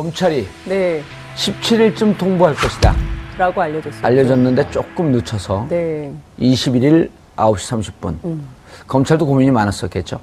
검찰이 네. 17일쯤 통보할 것이다. 라고 알려졌습니다. 알려졌는데 조금 늦춰서 네. 21일 9시 30분. 검찰도 고민이 많았었겠죠.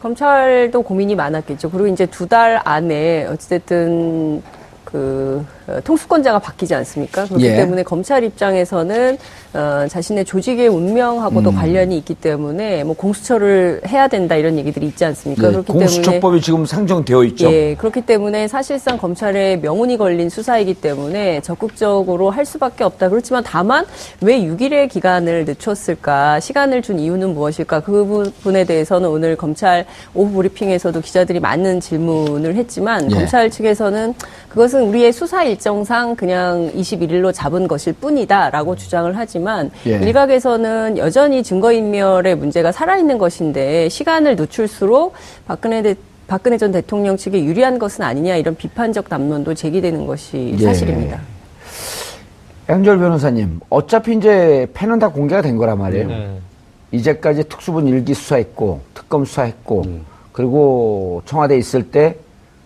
검찰도 고민이 많았겠죠. 그리고 이제 두 달 안에 어찌됐든 그 어, 통수권자가 바뀌지 않습니까? 그렇기 예. 때문에 검찰 입장에서는 어, 자신의 조직의 운명하고도 관련이 있기 때문에 뭐 공수처를 해야 된다 이런 얘기들이 있지 않습니까? 예, 그렇기 때문에 공수처법이 지금 상정되어 있죠. 예, 그렇기 때문에 사실상 검찰의 명운이 걸린 수사이기 때문에 적극적으로 할 수밖에 없다. 그렇지만 다만 왜 6일의 기간을 늦췄을까? 시간을 준 이유는 무엇일까? 그 부분에 대해서는 오늘 검찰 오후 브리핑에서도 기자들이 많은 질문을 했지만 예. 검찰 측에서는 그것은 우리의 수사 일정상 그냥 21일로 잡은 것일 뿐이다라고 주장을 하지만 예. 일각에서는 여전히 증거인멸의 문제가 살아있는 것인데 시간을 늦출수록 박근혜 대, 박근혜 전 대통령 측에 유리한 것은 아니냐 이런 비판적 담론도 제기되는 것이 예. 사실입니다. 양절 변호사님, 어차피 이제 패는 다 공개가 된 거란 말이에요. 네. 이제까지 특수본 일기 수사했고, 특검 수사했고, 그리고 청와대에 있을 때,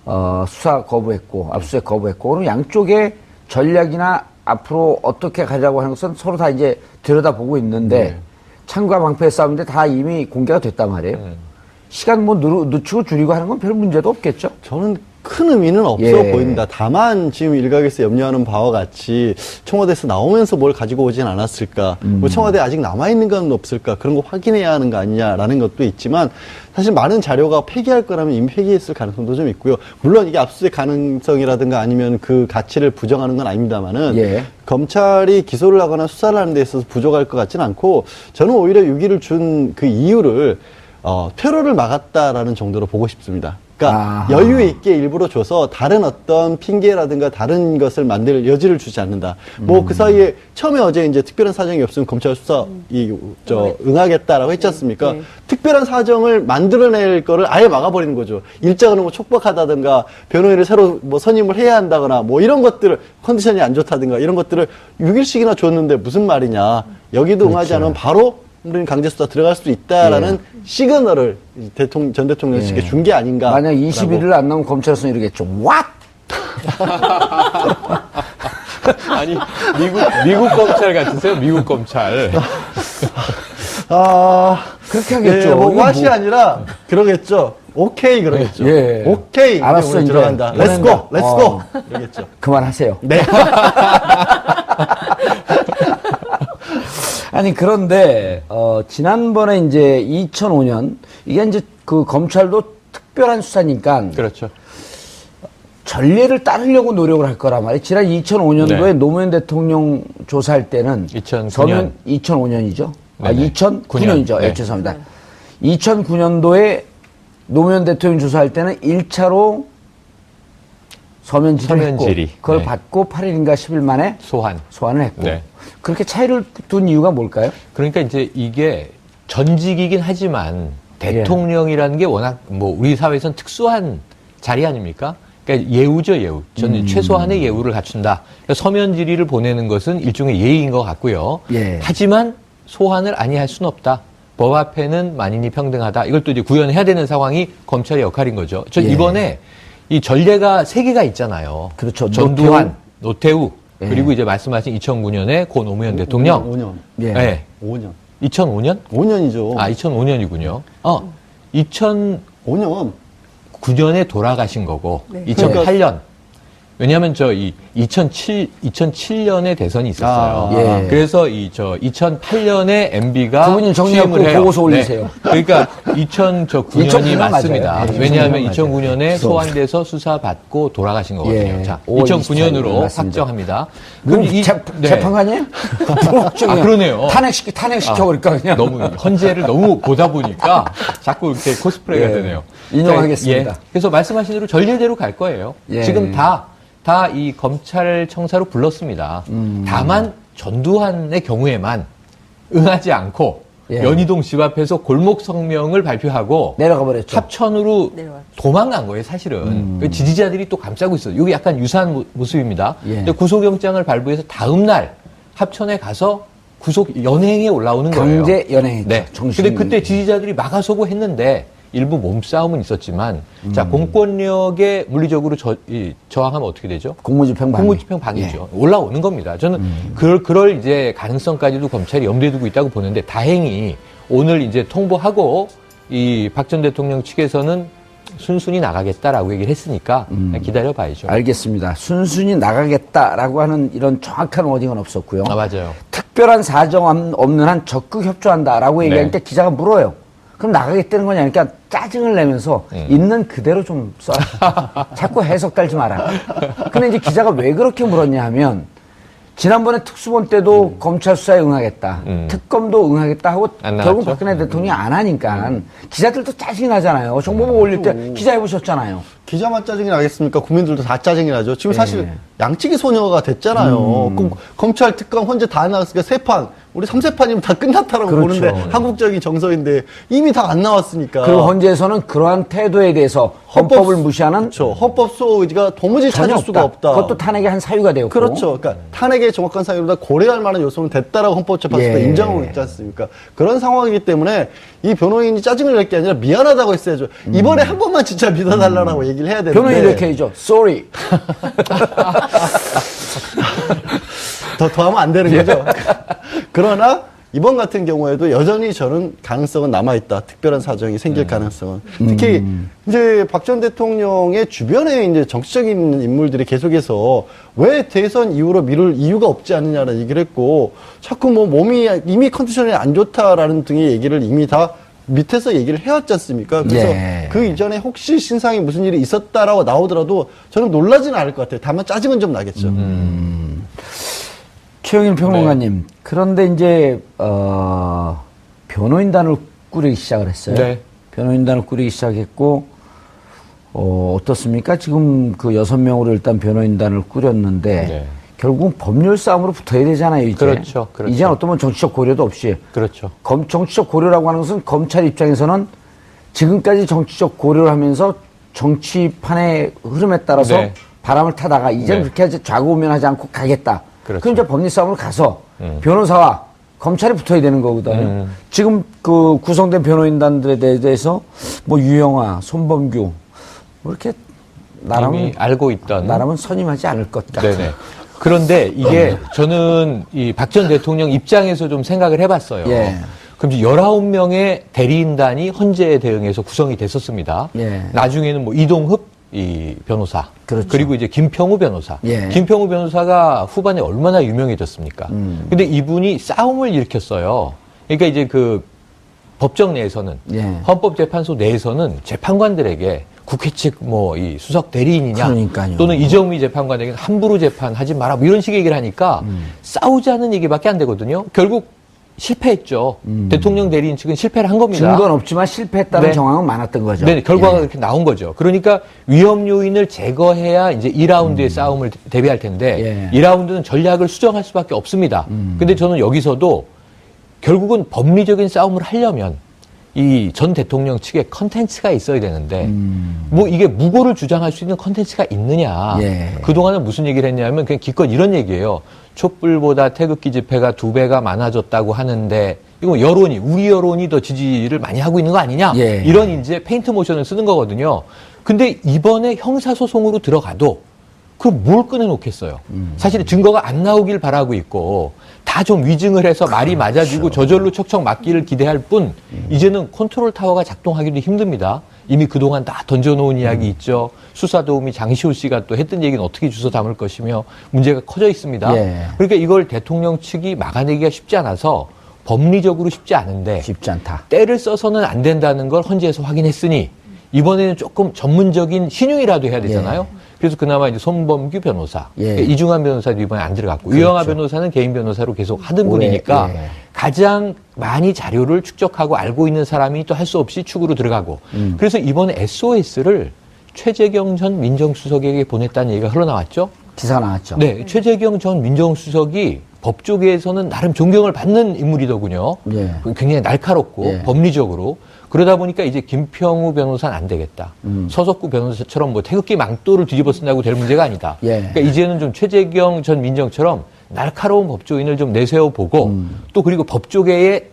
어, 수사 거부했고, 압수수색 거부했고, 그럼 양쪽의 전략이나 앞으로 어떻게 가자고 하는 것은 서로 다 이제 들여다보고 있는데, 창과 방패의 싸움인데 다 이미 공개가 됐단 말이에요. 시간 뭐 누, 늦추고 줄이고 하는 건 별 문제도 없겠죠? 저는 큰 의미는 없어 예. 보입니다. 다만 지금 일각에서 염려하는 바와 같이 청와대에서 나오면서 뭘 가지고 오진 않았을까, 음. 뭐 청와대 아직 남아 있는 건 없을까, 그런 거 확인해야 하는 거 아니냐라는 것도 있지만, 사실 많은 자료가 폐기할 거라면 이미 폐기했을 가능성도 좀 있고요. 물론 이게 압수수색 가능성이라든가 아니면 그 가치를 부정하는 건 아닙니다만은, 예. 검찰이 기소를 하거나 수사를 하는 데 있어서 부족할 것 같지는 않고, 저는 오히려 6일을 준그 이유를, 어, 테러를 막았다라는 정도로 보고 싶습니다. 그러니까 아하. 여유 있게 일부러 줘서 다른 어떤 핑계라든가 다른 것을 만들 여지를 주지 않는다. 뭐 음. 그 사이에 처음에 어제 이제 특별한 사정이 없으면 검찰 수사 이 저 응하겠다라고 했지 않습니까? 네. 특별한 사정을 만들어낼 거를 아예 막아버리는 거죠. 일정을 뭐 촉박하다든가 변호인을 새로 뭐 선임을 해야 한다거나 뭐 이런 것들을 컨디션이 안 좋다든가 이런 것들을 6일씩이나 줬는데 무슨 말이냐. 여기도 응하지 그렇죠. 않으면 바로 강제 수사 들어갈 수도 있다라는 시그널을 이 대통령 전 대통령실에 예. 준게 아닌가. 만약 21일 안 나오면 검찰에서는 이러겠죠. What? 아니 미국 미국 검찰 같으세요? 미국 검찰. 아, 그렇게 하겠죠. 예, 뭐 이거 왓이 뭐- 아니라 그러겠죠. 오케이 그러겠죠. 예. 오케이. 알았어, 오늘 이제. 들어간다. 렛츠고. 렛츠고. 어. 그러겠죠. 그만하세요. 네. 아니 그런데 어 지난번에 이제 2005년 이게 이제 그 검찰도 특별한 수사니까 그렇죠. 전례를 따르려고 노력을 할 거란 말이에요. 지난 2005년도에 네. 노무현 대통령 조사할 때는 2009년. 서면 2005년이죠. 아 네네. 2009년이죠. 네. 예, 죄송합니다. 2009년도에 노무현 대통령 조사할 때는 1차로 서면 질의를 했고 서면 질의. 그걸 네. 받고 8일인가 10일 만에 소환. 소환을 했고 네. 그렇게 차이를 둔 이유가 뭘까요? 그러니까 이제 이게 전직이긴 하지만 예. 대통령이라는 게 워낙 뭐 우리 사회에선 특수한 자리 아닙니까? 그러니까 예우죠, 예우. 저는 음. 최소한의 예우를 갖춘다. 그러니까 서면 질의를 보내는 것은 일종의 예의인 것 같고요. 예. 하지만 소환을 아니할 수는 없다. 법 앞에는 만인이 평등하다. 이걸 또 이제 구현해야 되는 상황이 검찰의 역할인 거죠. 전 예. 이번에 이 전례가 세 개가 있잖아요. 그렇죠. 전두환, 노태우, 예. 그리고 이제 말씀하신 2009년에 고 노무현 대통령. 5년. 예. 네. 5년. 2005년? 5년이죠. 아, 2005년이군요. 어, 2009년에 5년. 돌아가신 거고, 네. 2008년. 왜냐하면 저 이 2007, 2007년에 대선이 있었어요. 아, 예. 그래서 이 저 2008년에 MB가 그분이 정리하고 보고서 올리세요. 그러니까 2009년이 2009년 맞습니다. 예, 왜냐하면 2009년 2009년에 맞아요. 소환돼서 수사받고 돌아가신 거거든요. 예. 자, 5월 2009년으로 28일 맞습니다. 확정합니다. 그럼 이- 재, 네. 재판관이에요? 아, 그러네요. 탄핵시켜, 탄핵시켜 아, 버릴까, 그냥. 너무 헌재를 너무 보다 보니까 자꾸 이렇게 코스프레가 예. 되네요. 인용하겠습니다. 그러니까, 예. 그래서 말씀하신 대로 전례대로 갈 거예요. 예. 지금 다 다 이 검찰청사로 불렀습니다. 음. 다만 전두환의 경우에만 응하지 않고 예. 연희동 집 앞에서 골목 성명을 발표하고 내려가 버렸죠. 합천으로 내려왔죠. 도망간 거예요, 사실은. 그 지지자들이 또 감싸고 있어요. 이게 약간 유사한 모- 모습입니다. 예. 근데 구속영장을 발부해서 다음 날 합천에 가서 구속 연행에 올라오는 거예요. 강제 연행했죠. 네. 정신- 근데 그때 지지자들이 막아서고 했는데 일부 몸싸움은 있었지만 음. 자 공권력에 물리적으로 저, 이, 저항하면 어떻게 되죠? 공무집행 방해. 공무집행 방해죠. 올라오는 겁니다. 저는 그럴, 그럴 이제 가능성까지도 검찰이 염두에 두고 있다고 보는데 다행히 오늘 이제 통보하고 이 박 전 대통령 측에서는 순순히 나가겠다라고 얘기를 했으니까 기다려 봐야죠. 알겠습니다. 순순히 나가겠다라고 하는 이런 정확한 워딩은 없었고요. 아, 맞아요. 특별한 사정 없- 없는 한 적극 협조한다라고 얘기하니까 기자가 물어요. 그럼 나가겠다는 거냐? 그러니까 짜증을 내면서 있는 그대로 좀 써. 자꾸 해석 달지 마라. 근데 이제 기자가 왜 그렇게 물었냐 하면 지난번에 특수본 때도 검찰 수사에 응하겠다. 특검도 응하겠다 하고 안 결국? 박근혜 대통령이 안 하니까 기자들도 짜증이 나잖아요. 정보보고 올릴 때 기자 해보셨잖아요. 기자만 짜증이 나겠습니까? 국민들도 다 짜증이 나죠. 지금 사실 예. 양치기 소녀가 됐잖아요. 음. 그럼 검찰 특검 헌재 다 나왔으니까 세 판, 우리 삼세 판이면 다 끝났다라고 그렇죠. 보는데 한국적인 정서인데 이미 다 안 나왔으니까. 그리고 헌재에서는 그러한 태도에 대해서 헌법을 무시하는 그렇죠. 헌법 수호 의지가 도무지 찾을 수가 없다. 그것도 탄핵의 한 사유가 되었고. 그렇죠. 그러니까 탄핵의 정확한 사유보다 고려할 만한 요소는 됐다라고 헌법재판소가 예. 인정하고 있지 않습니까? 그런 상황이기 때문에 이 변호인이 짜증을 낼 게 아니라 미안하다고 했어야죠. 이번에 한 번만 진짜 믿어달라고 얘기를 해야 되는데. 음. 변호인 이렇게 해죠. Sorry. 더, 더 하면 안 되는 거죠. 그러나 이번 같은 경우에도 여전히 저는 가능성은 남아있다. 특별한 사정이 생길 가능성은. 특히 이제 박 전 대통령의 주변에 이제 정치적인 인물들이 계속해서 왜 대선 이후로 미룰 이유가 없지 않느냐는 얘기를 했고 자꾸 뭐 몸이 이미 컨디션이 안 좋다라는 등의 얘기를 이미 다 밑에서 얘기를 해왔지 않습니까? 그래서 예. 그 이전에 혹시 신상에 무슨 일이 있었다라고 나오더라도 저는 놀라지는 않을 것 같아요. 다만 짜증은 좀 나겠죠. 최영일 평론가님. 그런데 이제 어, 변호인단을 꾸리기 시작을 했어요. 네. 변호인단을 꾸리기 시작했고 어, 어떻습니까? 지금 그 여섯 명으로 일단 변호인단을 꾸렸는데 네. 결국은 법률 싸움으로 붙어야 되잖아요. 이제. 그렇죠, 그렇죠. 이제는 어떤 면 정치적 고려도 없이 그렇죠. 검, 정치적 고려라고 하는 것은 검찰 입장에서는 지금까지 정치적 고려를 하면서 정치판의 흐름에 따라서 네. 바람을 타다가 이제는 네. 그렇게 하지 좌고우면하지 않고 가겠다. 그렇죠. 그럼 이제 법리 싸움을 가서 음. 변호사와 검찰이 붙어야 되는 거거든요. 지금 그 구성된 변호인단들에 대- 대해서 뭐 유영아, 손범규 뭐 이렇게 나라면 이미 알고 있던 나라면 선임하지 않을 것 같아. 네네. 그런데 이게 저는 이 박 전 대통령 입장에서 좀 생각을 해봤어요. 예. 그럼 이제 19명의 대리인단이 헌재에 대응해서 구성이 됐었습니다. 예. 나중에는 뭐 이동흡 이 변호사. 그렇죠. 리고 이제 김평우 변호사. 예. 김평우 변호사가 후반에 얼마나 유명해졌습니까? 음. 근데 이분이 싸움을 일으켰어요. 그러니까 이제 그 법정 내에서는 예. 헌법재판소 내에서는 재판관들에게 국회 측 뭐 이 수석 대리인이냐 그러니까요. 또는 이정미 재판관에게 함부로 재판하지 마라 뭐 이런 식의 얘기를 하니까 음. 싸우자는 얘기밖에 안 되거든요. 결국 실패했죠. 대통령 대리인 측은 실패를 한 겁니다. 음. 증거는 없지만 실패했다는 네. 정황은 많았던 거죠. 네, 결과가 예. 그렇게 나온 거죠. 그러니까 위험 요인을 제거해야 이제 2라운드의 싸움을 대비할 텐데 예. 2라운드는 전략을 수정할 수밖에 없습니다. 근데 저는 여기서도 결국은 법리적인 싸움을 하려면 이 전 대통령 측에 컨텐츠가 있어야 되는데 뭐 이게 무고를 주장할 수 있는 컨텐츠가 있느냐. 예. 그동안은 무슨 얘기를 했냐면 그냥 기껏 이런 얘기예요. 촛불보다 태극기 집회가 두 배가 많아졌다고 하는데 이거 여론이 우리 여론이 더 지지를 많이 하고 있는 거 아니냐. 예. 이런 이제 페인트 모션을 쓰는 거거든요. 근데 이번에 형사소송으로 들어가도 그럼 뭘 꺼내놓겠어요? 사실 증거가 안 나오길 바라고 있고 다 좀 위증을 해서 말이 맞아지고 저절로 척척 맞기를 기대할 뿐 이제는 컨트롤 타워가 작동하기도 힘듭니다. 이미 그동안 다 던져놓은 이야기 있죠. 수사도우미 장시호 씨가 또 했던 얘기는 어떻게 주워 담을 것이며 문제가 커져 있습니다. 예. 그러니까 이걸 대통령 측이 막아내기가 쉽지 않아서 법리적으로 쉽지 않은데 쉽지 않다. 때를 써서는 안 된다는 걸 헌재에서 확인했으니 이번에는 조금 전문적인 신용이라도 해야 되잖아요. 그래서 그나마 이제 손범규 변호사, 예. 이중환 변호사도 이번에 안 들어갔고 유영아 변호사는 개인 변호사로 계속 하던 오래, 분이니까 예. 가장 많이 자료를 축적하고 알고 있는 사람이 또 할 수 없이 축으로 들어가고 음. 그래서 이번에 SOS를 최재경 전 민정수석에게 보냈다는 얘기가 흘러나왔죠. 기사가 나왔죠. 네, 최재경 전 민정수석이 법조계에서는 나름 존경을 받는 인물이더군요. 예. 굉장히 날카롭고 예. 법리적으로 그러다 보니까 이제 김평우 변호사는 안 되겠다. 음. 서석구 변호사처럼 뭐 태극기 망토를 뒤집어 쓴다고 될 문제가 아니다. 예. 그러니까 이제는 좀 최재경 전 민정처럼 날카로운 법조인을 좀 내세워 보고 음. 또 그리고 법조계의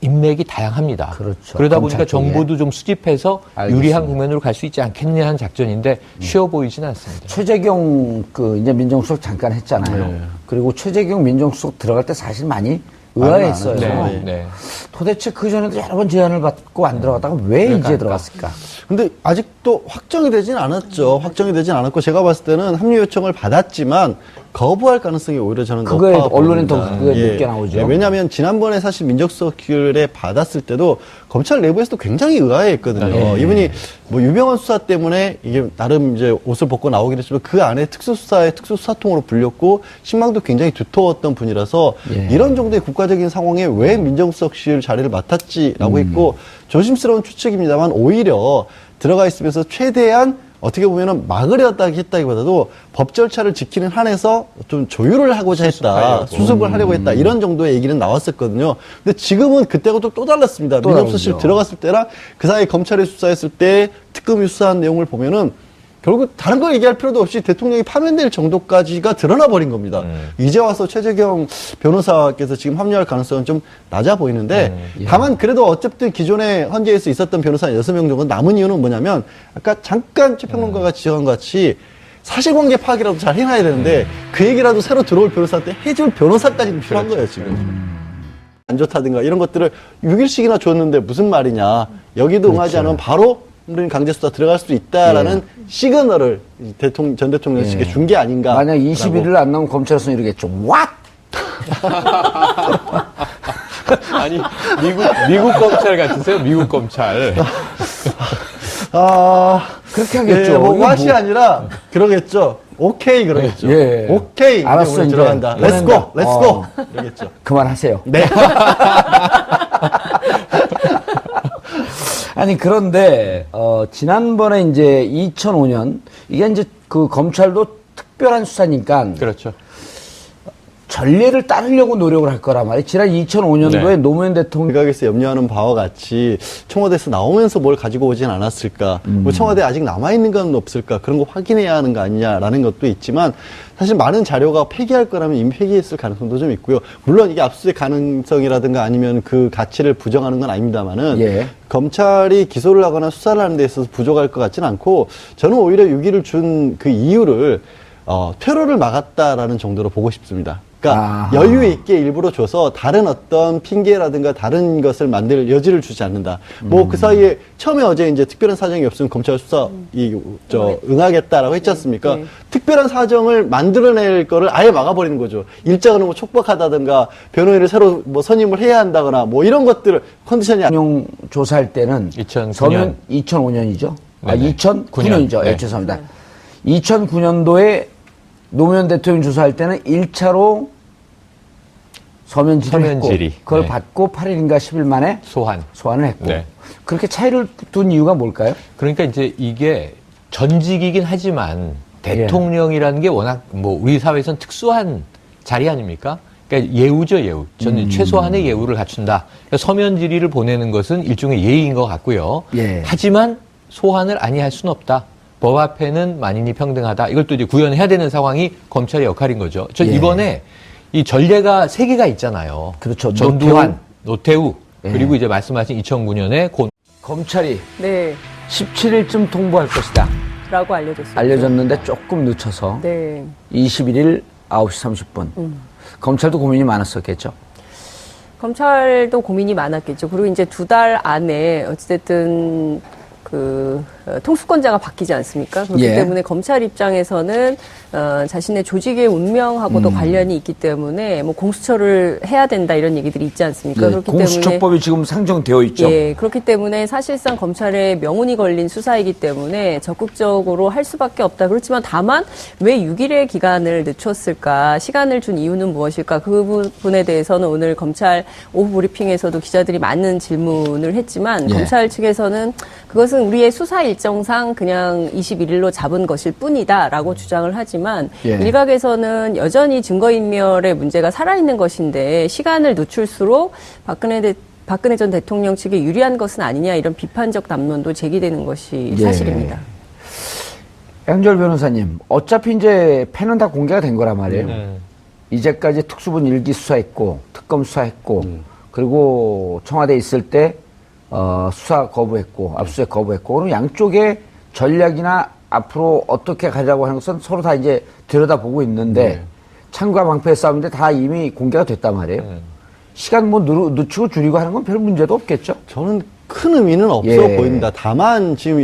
인맥이 다양합니다. 그렇죠. 러다 보니까. 정보도 좀 수집해서 알겠습니다. 유리한 국면으로 갈 수 있지 않겠냐 하는 작전인데 쉬워 보이지는 않습니다. 최재경 그 이제 민정수석 잠깐 했잖아요. 네. 그리고 최재경 민정수석 들어갈 때 사실 많이 의아했어요. 네, 네. 도대체 그 전에도 여러 번 제안을 받고 안 들어갔다가 왜 이제 들어갔을까? 근데 아직도 확정이 되진 않았죠. 확정이 되진 않았고 제가 봤을 때는 합류 요청을 받았지만 거부할 가능성이 오히려 저는 그거에 높아 언론엔 더. 그게 높게 나오죠. 예, 왜냐하면 지난번에 사실 민정수석실에 받았을 때도 검찰 내부에서도 굉장히 의아해했거든요. 네. 이분이 뭐 유병헌 수사 때문에 이게 나름 이제 옷을 벗고 나오긴 했지만 그 안에 특수수사의 특수수사통으로 불렸고 신망도 굉장히 두터웠던 분이라서 예. 이런 정도의 국가적인 상황에 왜 민정수석실 자리를 맡았지라고 음. 했고 조심스러운 추측입니다만 오히려 들어가 있으면서 최대한 어떻게 보면은 막으려다 했다기보다도 법 절차를 지키는 한에서 좀 조율을 하고자 했다. 수습하려고. 수습을 하려고 했다. 이런 정도의 얘기는 나왔었거든요. 근데 지금은 그때하고 또, 또 달랐습니다. 민정수실 다르죠. 들어갔을 때랑 그 사이에 검찰이 수사했을 때 특검이 수사한 내용을 보면은 결국 다른 걸 얘기할 필요도 없이 대통령이 파면될 정도까지가 드러나 버린 겁니다. 이제 와서 최재경 변호사께서 지금 합류할 가능성은 좀 낮아 보이는데 다만 그래도 어쨌든 기존에 헌재에서 있었던 변호사 여섯 명 정도 남은 이유는 뭐냐면 아까 잠깐 최평론가가 지적한 것 같이 사실관계 파악이라도 잘 해놔야 되는데 그 얘기라도 새로 들어올 변호사한테 해줄 변호사까지는 필요한 거예요 지금. 안 좋다든가 이런 것들을 6일씩이나 줬는데 무슨 말이냐. 여기도 응하지 않으면 바로 는 강제 수사 들어갈 수 있다라는 시그널을 이 대통령 전 대통령실에 준 게 아닌가. 만약 21일 안 나오면 검찰에서는 이러겠죠. What? 아니 미국 미국 검찰 같으세요? 미국 검찰. 아 그렇게 하겠죠. 예, 뭐 이거 왓이 뭐- 아니라 그러겠죠. 오케이 그러겠죠. 예. 오케이. 이제 알았어, 우리 이제. 들어간다. 렛츠고, 보낸다. 렛츠고. 어. 이러겠죠. 그만하세요. 네. 아니 그런데 어 지난번에 이제 2005년 이게 이제 그 검찰도 특별한 수사니까 그렇죠. 전례를 따르려고 노력을 할 거란 말이에요. 지난 2005년도에 네. 노무현 대통령 일각에서 염려하는 바와 같이 청와대에서 나오면서 뭘 가지고 오진 않았을까, 뭐 청와대 아직 남아 있는 건 없을까, 그런 거 확인해야 하는 거 아니냐라는 것도 있지만, 사실 많은 자료가 폐기할 거라면 이미 폐기했을 가능성도 좀 있고요. 물론 이게 압수수색 가능성이라든가 아니면 그 가치를 부정하는 건 아닙니다만은, 예. 검찰이 기소를 하거나 수사를 하는 데 있어서 부족할 것 같지는 않고, 저는 오히려 6일을 준그 이유를, 어, 테러를 막았다라는 정도로 보고 싶습니다. 그러니까 아하. 여유 있게 일부러 줘서 다른 어떤 핑계라든가 다른 것을 만들 여지를 주지 않는다. 뭐 그 사이에 처음에 어제 이제 특별한 사정이 없으면 검찰 수사 이 저 응하겠다라고 했지 않습니까? 네. 특별한 사정을 만들어낼 거를 아예 막아버리는 거죠. 일정을 뭐 촉박하다든가 변호인을 새로 뭐 선임을 해야 한다거나 뭐 이런 것들을 컨디션이 안 대통령 조사할 때는 2009년. 서면 2005년이죠. 아, 네네. 2009년이죠. 네. 예, 죄송합니다. 2009년도에 노무현 대통령 조사할 때는 1차로 서면 질의를 서면 질의. 했고 그걸 네. 받고 8일인가 10일 만에 소환. 소환을 했고 네. 그렇게 차이를 둔 이유가 뭘까요? 그러니까 이제 이게 전직이긴 하지만 예. 대통령이라는 게 워낙 뭐 우리 사회에선 특수한 자리 아닙니까? 그러니까 예우죠, 예우. 저는 음. 최소한의 예우를 갖춘다. 그러니까 서면 질의를 보내는 것은 일종의 예의인 것 같고요. 예. 하지만 소환을 아니할 수는 없다. 법 앞에는 만인이 평등하다. 이걸 또 이제 구현해야 되는 상황이 검찰의 역할인 거죠. 저 예. 이번에 이 전례가 세 개가 있잖아요. 그렇죠. 전두환, 노태우, 예. 그리고 이제 말씀하신 2009년에 고 검찰이 네. 17일쯤 통보할 것이다. 라고 알려졌어요. 알려졌는데 조금 늦춰서 네. 21일 9시 30분. 검찰도 고민이 많았었겠죠. 검찰도 고민이 많았겠죠. 그리고 이제 두 달 안에 어찌됐든 그 어, 통수권자가 바뀌지 않습니까? 그렇기 예. 때문에 검찰 입장에서는 어, 자신의 조직의 운명하고도 관련이 있기 때문에 뭐 공수처를 해야 된다 이런 얘기들이 있지 않습니까? 예, 그렇기 때문에 공수처법이 지금 상정되어 있죠. 예, 그렇기 때문에 사실상 검찰의 명운이 걸린 수사이기 때문에 적극적으로 할 수밖에 없다. 그렇지만 다만 왜 6일의 기간을 늦췄을까? 시간을 준 이유는 무엇일까? 그 부분에 대해서는 오늘 검찰 오후 브리핑에서도 기자들이 많은 질문을 했지만 예. 검찰 측에서는 그것은 우리의 수사 일 정상 그냥 21일로 잡은 것일 뿐이다라고 주장을 하지만 예. 일각에서는 여전히 증거인멸의 문제가 살아있는 것인데 시간을 늦출수록 박근혜 대, 박근혜 전 대통령 측에 유리한 것은 아니냐 이런 비판적 담론도 제기되는 것이 예. 사실입니다. 양절 변호사님, 어차피 이제 패는 다 공개가 된 거란 말이에요. 음. 이제까지 특수본 일기 수사했고, 특검 수사했고, 그리고 청와대에 있을 때 어, 수사 거부했고 압수수색 거부했고 그럼 양쪽의 전략이나 앞으로 어떻게 가자고 하는 것은 서로 다 이제 들여다보고 있는데 창과 방패의 싸움인데 다 이미 공개가 됐단 말이에요. 시간 뭐 누, 늦추고 줄이고 하는 건 별 문제도 없겠죠. 저는 큰 의미는 없어 예. 보입니다. 다만 지금